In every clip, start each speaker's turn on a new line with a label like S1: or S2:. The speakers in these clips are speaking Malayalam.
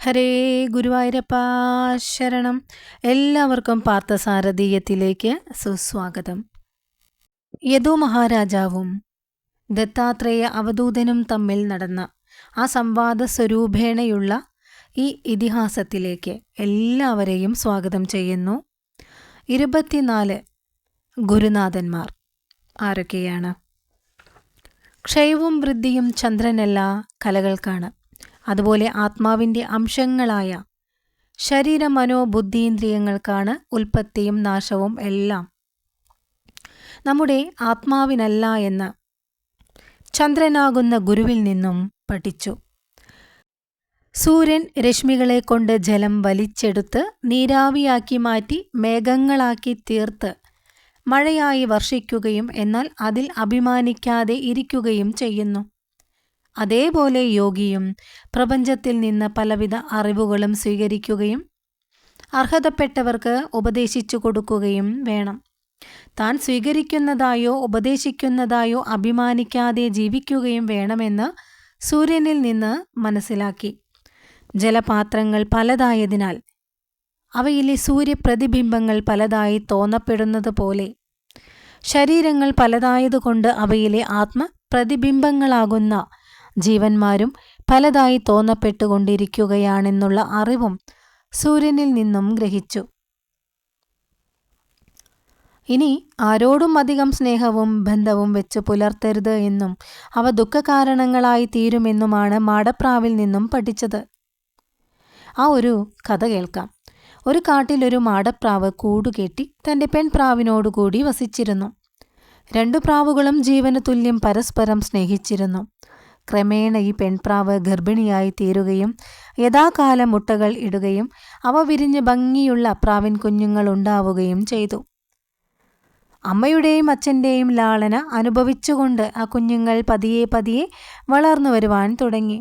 S1: ഹരേ ഗുരുവായൂരപ്പ ശരണം. എല്ലാവർക്കും പാർത്ഥസാരഥീയത്തിലേക്ക് സുസ്വാഗതം. യദു മഹാരാജാവും ദത്താത്രേയ അവധൂതനും തമ്മിൽ നടന്ന ആ സംവാദ സ്വരൂപേണയുള്ള ഈ ഇതിഹാസത്തിലേക്ക് എല്ലാവരെയും സ്വാഗതം ചെയ്യുന്നു. ഇരുപത്തിനാല് ഗുരുനാഥന്മാർ ആരൊക്കെയാണ്? ക്ഷയവും വൃദ്ധിയും ചന്ദ്രനല്ല കലകൾക്കാണ്. അതുപോലെ ആത്മാവിന്റെ അംശങ്ങളായ ശരീര മനോ ബുദ്ധീന്ദ്രിയങ്ങൾക്കാണ് ഉൽപ്പത്തിയും നാശവും എല്ലാം. നമ്മുടെ ആത്മാവിനല്ല എന്ന് ചന്ദ്രനാകുന്ന ഗുരുവിൽ നിന്നും പഠിച്ചു. സൂര്യൻ രശ്മികളെ കൊണ്ട് ജലം വലിച്ചെടുത്ത് നീരാവിയാക്കി മാറ്റി മേഘങ്ങളാക്കി തീർത്ത് മഴയായി വർഷിക്കുകയും എന്നാൽ അതിൽ അഭിമാനിക്കാതെ ഇരിക്കുകയും ചെയ്യുന്നു. അതേപോലെ യോഗിയും പ്രപഞ്ചത്തിൽ നിന്ന് പലവിധ അറിവുകളും സ്വീകരിക്കുകയും അർഹതപ്പെട്ടവർക്ക് ഉപദേശിച്ചു കൊടുക്കുകയും വേണം. താൻ സ്വീകരിക്കുന്നതായോ ഉപദേശിക്കുന്നതായോ അഭിമാനിക്കാതെ ജീവിക്കുകയും വേണമെന്ന് സൂര്യനിൽ നിന്ന് മനസ്സിലാക്കി. ജലപാത്രങ്ങൾ പലതായതിനാൽ അവയിലെ സൂര്യപ്രതിബിംബങ്ങൾ പലതായി തോന്നപ്പെടുന്നത് പോലെ. ശരീരങ്ങൾ പലതായതുകൊണ്ട് അവയിലെ ആത്മപ്രതിബിംബങ്ങളാകുന്ന ജീവന്മാരും പലതായി തോന്നപ്പെട്ടുകൊണ്ടിരിക്കുകയാണെന്നുള്ള അറിവും സൂര്യനിൽ നിന്നും ഗ്രഹിച്ചു. ഇനി ആരോടും അധികം സ്നേഹവും ബന്ധവും വെച്ച് പുലർത്തരുത് എന്നും അവ ദുഃഖകാരണങ്ങളായി തീരുമെന്നുമാണ് മാടപ്രാവിൽ നിന്നും പഠിച്ചത്. ആ ഒരു കഥ കേൾക്കാം. ഒരു കാട്ടിലൊരു മാടപ്രാവ് കൂടുകെട്ടി തന്റെ പെൺപ്രാവിനോടുകൂടി വസിച്ചിരുന്നു. രണ്ടു പ്രാവുകളും ജീവന് തുല്യം പരസ്പരം സ്നേഹിച്ചിരുന്നു. ക്രമേണ ഈ പെൺപ്രാവ് ഗർഭിണിയായി തീരുകയും യഥാകാലം മുട്ടകൾ ഇടുകയും അവ വിരിഞ്ഞ് ഭംഗിയുള്ള പ്രാവിൻ കുഞ്ഞുങ്ങൾ ഉണ്ടാവുകയും ചെയ്തു. അമ്മയുടെയും അച്ഛന്റെയും ലാളന അനുഭവിച്ചുകൊണ്ട് ആ കുഞ്ഞുങ്ങൾ പതിയെ പതിയെ വളർന്നു വരുവാൻ തുടങ്ങി.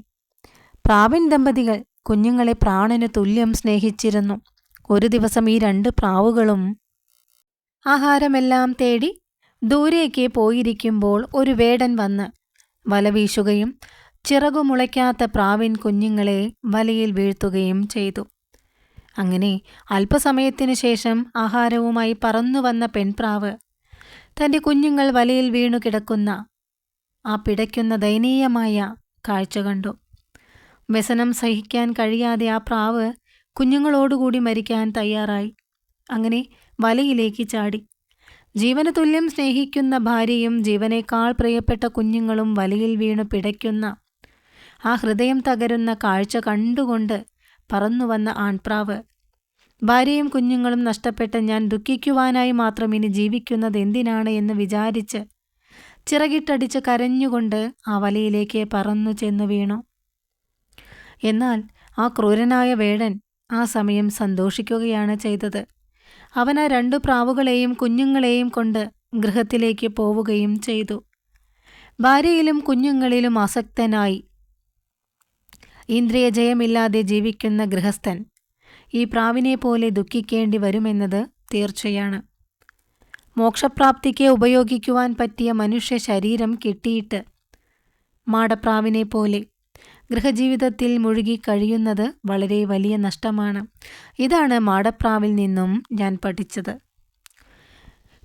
S1: പ്രാവിൻ ദമ്പതികൾ കുഞ്ഞുങ്ങളെ പ്രാണന് തുല്യം സ്നേഹിച്ചിരുന്നു. ഒരു ദിവസം ഈ രണ്ട് പ്രാവുകളും ആഹാരമെല്ലാം തേടി ദൂരേക്ക് പോയിരിക്കുമ്പോൾ ഒരു വേടൻ വന്ന് വല വീശുകയും ചിറകുമുളയ്ക്കാത്ത പ്രാവിൻ കുഞ്ഞുങ്ങളെ വലയിൽ വീഴ്ത്തുകയും ചെയ്തു. അങ്ങനെ അല്പസമയത്തിനു ശേഷം ആഹാരവുമായി പറന്നു വന്ന പെൺപ്രാവ് തന്റെ കുഞ്ഞുങ്ങൾ വലയിൽ വീണു കിടക്കുന്ന ആ പിടയ്ക്കുന്ന ദയനീയമായ കാഴ്ച കണ്ടു. വ്യസനം സഹിക്കാൻ കഴിയാതെ ആ പ്രാവ് കുഞ്ഞുങ്ങളോടുകൂടി മരിക്കാൻ തയ്യാറായി. അങ്ങനെ വലയിലേക്ക് ചാടി. ജീവന തുല്യം സ്നേഹിക്കുന്ന ഭാര്യയും ജീവനേക്കാൾ പ്രിയപ്പെട്ട കുഞ്ഞുങ്ങളും വലയിൽ വീണു പിടയ്ക്കുന്ന ആ ഹൃദയം തകരുന്ന കാഴ്ച കണ്ടുകൊണ്ട് പറന്നു വന്ന ആൺപ്രാവ്. ഭാര്യയും കുഞ്ഞുങ്ങളും നഷ്ടപ്പെട്ട ഞാൻ ദുഃഖിക്കുവാനായി മാത്രം ഇനി ജീവിക്കുന്നത് എന്തിനാണ് എന്ന് വിചാരിച്ച് ചിറകിട്ടടിച്ച് കരഞ്ഞുകൊണ്ട് ആ വലയിലേക്ക് പറന്നു ചെന്നു വീണു. എന്നാൽ ആ ക്രൂരനായ വേടൻ ആ സമയം സന്തോഷിക്കുകയാണ് ചെയ്തത്. അവൻ ആ രണ്ടു പ്രാവുകളെയും കുഞ്ഞുങ്ങളെയും കൊണ്ട് ഗൃഹത്തിലേക്ക് പോവുകയും ചെയ്തു. ഭാര്യയിലും കുഞ്ഞുങ്ങളിലും ആസക്തനായി ഇന്ദ്രിയ ജയമില്ലാതെ ജീവിക്കുന്ന ഗൃഹസ്ഥൻ ഈ പ്രാവിനെ പോലെ ദുഃഖിക്കേണ്ടി വരുമെന്നത് തീർച്ചയാണ്. മോക്ഷപ്രാപ്തിക്ക് ഉപയോഗിക്കുവാൻ പറ്റിയ മനുഷ്യ ശരീരം കിട്ടിയിട്ട് മാടപ്രാവിനെ പോലെ ഗൃഹജീവിതത്തിൽ മുഴുകി കഴിയുന്നത് വളരെ വലിയ നഷ്ടമാണ്. ഇതാണ് മാടപ്രാവിൽ നിന്നും ഞാൻ പഠിച്ചത്.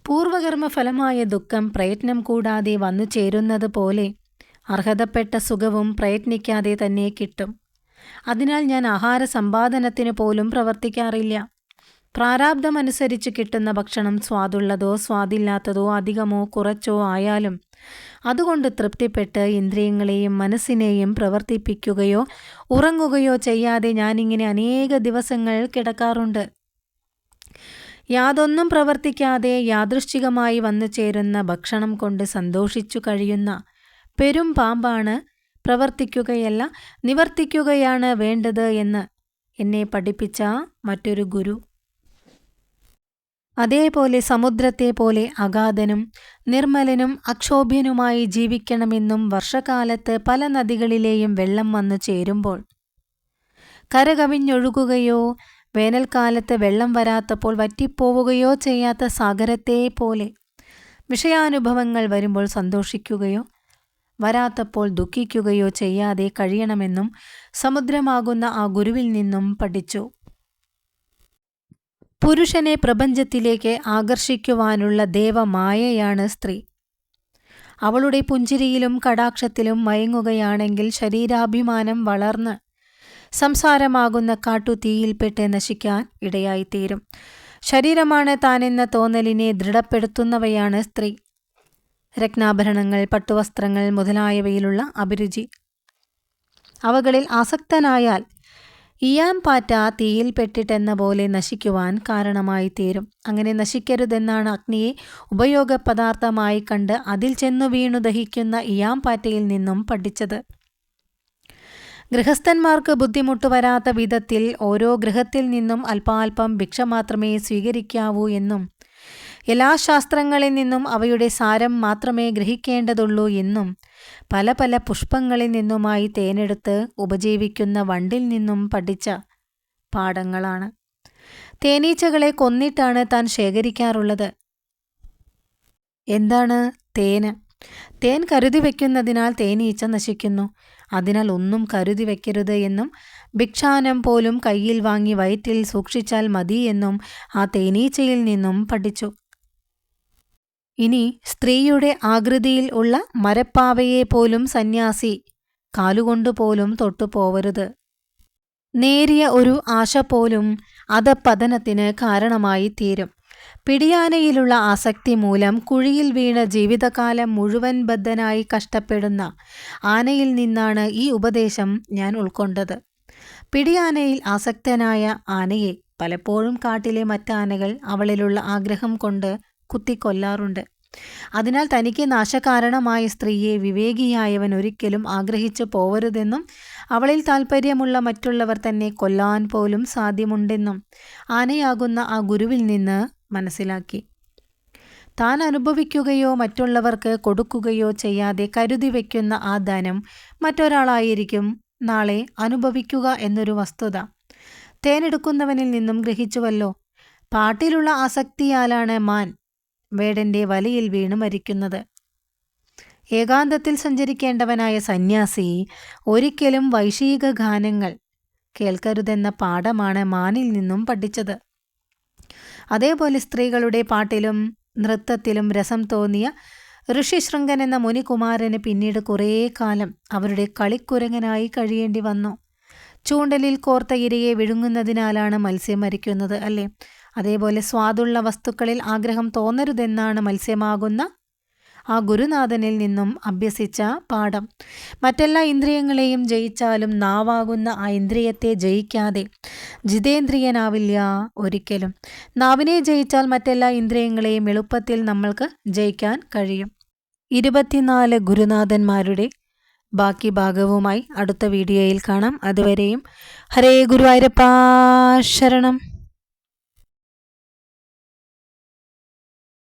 S1: പൂർവകർമ്മ ഫലമായ ദുഃഖം പ്രയത്നം കൂടാതെ വന്നു ചേരുന്നത് പോലെ അർഹതപ്പെട്ട സുഖവും പ്രയത്നിക്കാതെ തന്നെ കിട്ടും. അതിനാൽ ഞാൻ ആഹാര സമ്പാദനത്തിന് പോലും പ്രവർത്തിക്കാറില്ല. പ്രാരാബ്ധമനുസരിച്ച് കിട്ടുന്ന ഭക്ഷണം സ്വാദുള്ളതോ സ്വാദില്ലാത്തതോ അധികമോ കുറച്ചോ ആയാലും അതുകൊണ്ട് തൃപ്തിപ്പെട്ട് ഇന്ദ്രിയങ്ങളെയും മനസ്സിനെയും പ്രവർത്തിപ്പിക്കുകയോ ഉറങ്ങുകയോ ചെയ്യാതെ ഞാനിങ്ങനെ അനേക ദിവസങ്ങൾ കിടക്കാറുണ്ട്. യാതൊന്നും പ്രവർത്തിക്കാതെ യാദൃശ്ചികമായി വന്നു ചേരുന്ന ഭക്ഷണം കൊണ്ട് സന്തോഷിച്ചു കഴിയുന്ന പെരും പാമ്പാണ് പ്രവർത്തിക്കുകയല്ല നിവർത്തിക്കുകയാണ് വേണ്ടത് എന്ന് എന്നെ പഠിപ്പിച്ച മറ്റൊരു ഗുരു. അതേപോലെ സമുദ്രത്തെ പോലെ അഗാധനും നിർമ്മലനും അക്ഷോഭ്യനുമായി ജീവിക്കണമെന്നും വർഷകാലത്ത് പല നദികളിലെയും വെള്ളം വന്നു ചേരുമ്പോൾ. കരകവിഞ്ഞൊഴുകുകയോ വേനൽക്കാലത്ത് വെള്ളം വരാത്തപ്പോൾ വറ്റിപ്പോവുകയോ ചെയ്യാത്ത സാഗരത്തെ പോലെ വിഷയാനുഭവങ്ങൾ വരുമ്പോൾ സന്തോഷിക്കുകയോ വരാത്തപ്പോൾ ദുഃഖിക്കുകയോ ചെയ്യാതെ കഴിയണമെന്നും സമുദ്രമാകുന്ന ആ ഗുരുവിൽ നിന്നും പഠിച്ചു. പുരുഷനെ പ്രപഞ്ചത്തിലേക്ക് ആകർഷിക്കുവാനുള്ള ദേവമായയാണ് സ്ത്രീ. അവളുടെ പുഞ്ചിരിയിലും കടാക്ഷത്തിലും മയങ്ങുകയാണെങ്കിൽ ശരീരാഭിമാനം വളർന്ന് സംസാരമാകുന്ന കാട്ടുതീയിൽപ്പെട്ട് നശിക്കാൻ ഇടയായിത്തീരും. ശരീരമാണ് താനെന്ന തോന്നലിനെ ദൃഢപ്പെടുത്തുന്നവയാണ് സ്ത്രീ. രത്നാഭരണങ്ങൾ പട്ടുവസ്ത്രങ്ങൾ മുതലായവയിലുള്ള അഭിരുചി. അവകളിൽ ആസക്തനായാൽ ഇയാം പാറ്റ തീയിൽപ്പെട്ടിട്ടെന്ന പോലെ നശിക്കുവാൻ കാരണമായി തീരും. അങ്ങനെ നശിക്കരുതെന്നാണ് അഗ്നിയെ ഉപയോഗ പദാർത്ഥമായി കണ്ട് അതിൽ ചെന്നു വീണു ദഹിക്കുന്ന ഇയാം പാറ്റയിൽ നിന്നും പഠിച്ചത്. ഗൃഹസ്ഥന്മാർക്ക് ബുദ്ധിമുട്ട് വരാത്ത വിധത്തിൽ ഓരോ ഗൃഹത്തിൽ നിന്നും അല്പാൽപം ഭിക്ഷ മാത്രമേ സ്വീകരിക്കാവൂ എന്നും എല്ലാ ശാസ്ത്രങ്ങളിൽ നിന്നും അവയുടെ സാരം മാത്രമേ ഗ്രഹിക്കേണ്ടതുള്ളൂ എന്നും പല പല പുഷ്പങ്ങളിൽ നിന്നുമായി തേനെടുത്ത് ഉപജീവിക്കുന്ന വണ്ടിൽ നിന്നും പഠിച്ച പാഠങ്ങളാണ്. തേനീച്ചകളെ കൊന്നിട്ടാണ് താൻ ശേഖരിക്കാറുള്ളത്. എന്താണ് തേന്? തേൻ കരുതി വയ്ക്കുന്നതിനാൽ തേനീച്ച നശിക്കുന്നു. അതിനാൽ ഒന്നും കരുതി വയ്ക്കരുത് എന്നും ഭിക്ഷാനം പോലും കയ്യിൽ വാങ്ങി വയറ്റിൽ സൂക്ഷിച്ചാൽ മതി എന്നും ആ തേനീച്ചയിൽ നിന്നും പഠിച്ചു. ഇനി സ്ത്രീയുടെ ആകൃതിയിൽ ഉള്ള മരപ്പാവയെ പോലും സന്യാസി കാലുകൊണ്ട് പോലും തൊട്ടു പോവരുത്. നേരിയ ഒരു ആശ പോലും അധപതനത്തിന് കാരണമായി തീരും. പിടിയാനയിലുള്ള ആസക്തി മൂലം കുഴിയിൽ വീണ ജീവിതകാലം മുഴുവൻ ബദ്ധനായി കഷ്ടപ്പെടുന്ന ആനയിൽ നിന്നാണ് ഈ ഉപദേശം ഞാൻ ഉൾക്കൊണ്ടത്. പിടിയാനയിൽ ആസക്തനായ ആനയെ പലപ്പോഴും കാട്ടിലെ മറ്റാനകൾ അവളിലുള്ള ആഗ്രഹം കൊണ്ട് കുത്തിക്കൊല്ലാറുണ്ട് അതിനാൽ തനിക്ക് നാശകാരണമായ സ്ത്രീയെ വിവേകിയായവൻ ഒരിക്കലും ആഗ്രഹിച്ചു പോവരുതെന്നും അവളിൽ താൽപ്പര്യമുള്ള മറ്റുള്ളവർ തന്നെ കൊല്ലാൻ പോലും സാധ്യമുണ്ടെന്നും ആനയാകുന്ന ആ ഗുരുവിൽ നിന്ന് മനസ്സിലാക്കി. താൻ അനുഭവിക്കുകയോ മറ്റുള്ളവർക്ക് കൊടുക്കുകയോ ചെയ്യാതെ കരുതി വയ്ക്കുന്ന ആ ധനം മറ്റൊരാളായിരിക്കും നാളെ അനുഭവിക്കുക എന്നൊരു വസ്തുത. തേനെടുക്കുന്നവനിൽ നിന്നും ഗ്രഹിച്ചുവല്ലോ. പാട്ടിലുള്ള ആസക്തിയാലാണ് മാൻ. വേടന്റെ വലയിൽ വീണു മരിക്കുന്നത്. ഏകാന്തത്തിൽ സഞ്ചരിക്കേണ്ടവനായ സന്യാസി ഒരിക്കലും വൈശിക ഗാനങ്ങൾ കേൾക്കരുതെന്ന പാഠമാണ് മാനിൽ നിന്നും പഠിച്ചത്. അതേപോലെ സ്ത്രീകളുടെ പാട്ടിലും നൃത്തത്തിലും രസം തോന്നിയ ഋഷിശൃംഗൻ എന്ന മുനികുമാരന് പിന്നീട് കുറേ കാലം അവരുടെ കളിക്കുരങ്ങനായി കഴിയേണ്ടി വന്നു. ചൂണ്ടലിൽ കോർത്ത ഇരയെ വിഴുങ്ങുന്നതിനാലാണ് മത്സ്യം മരിക്കുന്നത് അല്ലേ? അതേപോലെ സ്വാദുള്ള വസ്തുക്കളിൽ ആഗ്രഹം തോന്നരുതെന്നാണ് മത്സ്യമാകുന്ന ആ ഗുരുനാഥനിൽ നിന്നും അഭ്യസിച്ച പാഠം. മറ്റെല്ലാ ഇന്ദ്രിയങ്ങളെയും ജയിച്ചാലും നാവാകുന്ന ആ ഇന്ദ്രിയത്തെ ജയിക്കാതെ ജിതേന്ദ്രിയനാവില്ല ഒരിക്കലും. നാവിനെ ജയിച്ചാൽ മറ്റെല്ലാ ഇന്ദ്രിയങ്ങളെയും എളുപ്പത്തിൽ നമ്മൾക്ക് ജയിക്കാൻ കഴിയും. ഇരുപത്തിനാല് ഗുരുനാഥന്മാരുടെ ബാക്കി ഭാഗവുമായി അടുത്ത വീഡിയോയിൽ കാണാം. അതുവരെയും ഹരേ ഗുരുവായൂരപ്പ ശരണം.